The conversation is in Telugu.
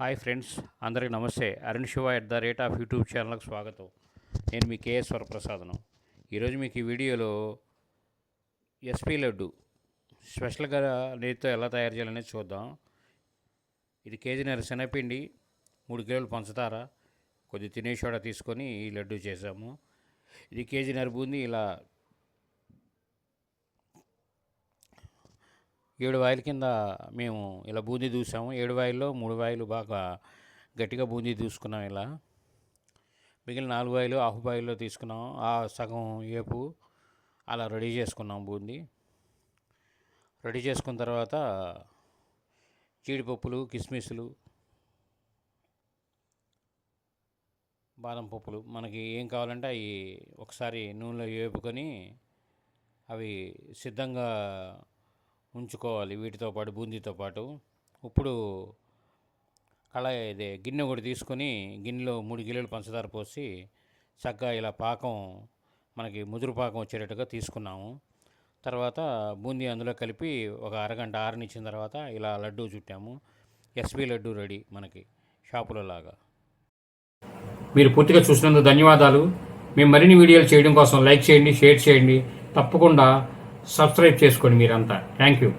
హాయ్ ఫ్రెండ్స్ అందరికీ నమస్తే. Arun Shiva at the rate of YouTube ఛానల్కి స్వాగతం. నేను మీ కేఎస్ వరప్రసాదను. ఈరోజు మీకు ఈ వీడియోలో ఎస్పీ లడ్డు స్పెషల్గా నేతితో ఎలా తయారు చేయాలనేది చూద్దాం. ఇది కేజీన్నర శనగపిండి మూడు కిలోలు పంచదార కొద్ది తినేసోడా తీసుకొని ఈ లడ్డు చేసాము. ఇది కేజీన్నర బూంది ఇలా ఏడు వాయిల కింద మేము ఇలా బూందీ దూసాము. ఏడు వాయిల్లో మూడు వాయిలు బాగా గట్టిగా బూందీ దూసుకున్నాం ఇలా. మిగిలిన నాలుగు వాయిలు ఆఫ్ బాయిల్లో తీసుకున్నాం. ఆ సగం ఏపు అలా రెడీ చేసుకున్నాం బూందీ. రెడీ చేసుకున్న తర్వాత జీడిపప్పులు కిస్మిస్లు బాదం పప్పులు మనకి ఏం కావాలంటే అవి ఒకసారి నూనెలో వేపుకొని అవి సిద్ధంగా ఉంచుకోవాలి. వీటితో పాటు బూందీతో పాటు. ఇప్పుడు కళాయి ఇదే గిన్నె ఒకటి తీసుకొని గిన్నెలో మూడు కిలోలు పంచదార పోసి చక్కగా ఇలా పాకం మనకి ముదురు పాకం వచ్చేటట్టుగా తీసుకున్నాము. తర్వాత బూందీ అందులో కలిపి ఒక అరగంట ఆరనిచ్చిన తర్వాత ఇలా లడ్డు చుట్టాము. ఎస్బీ లడ్డు రెడీ మనకి షాపులో లాగా. మీరు పూర్తిగా చూసినందుకు ధన్యవాదాలు. మేము మరిన్ని వీడియోలు చేయడం కోసం లైక్ చేయండి షేర్ చేయండి. తప్పకుండా సబ్స్క్రైబ్ చేసుకోండి మీరంతా. Thank you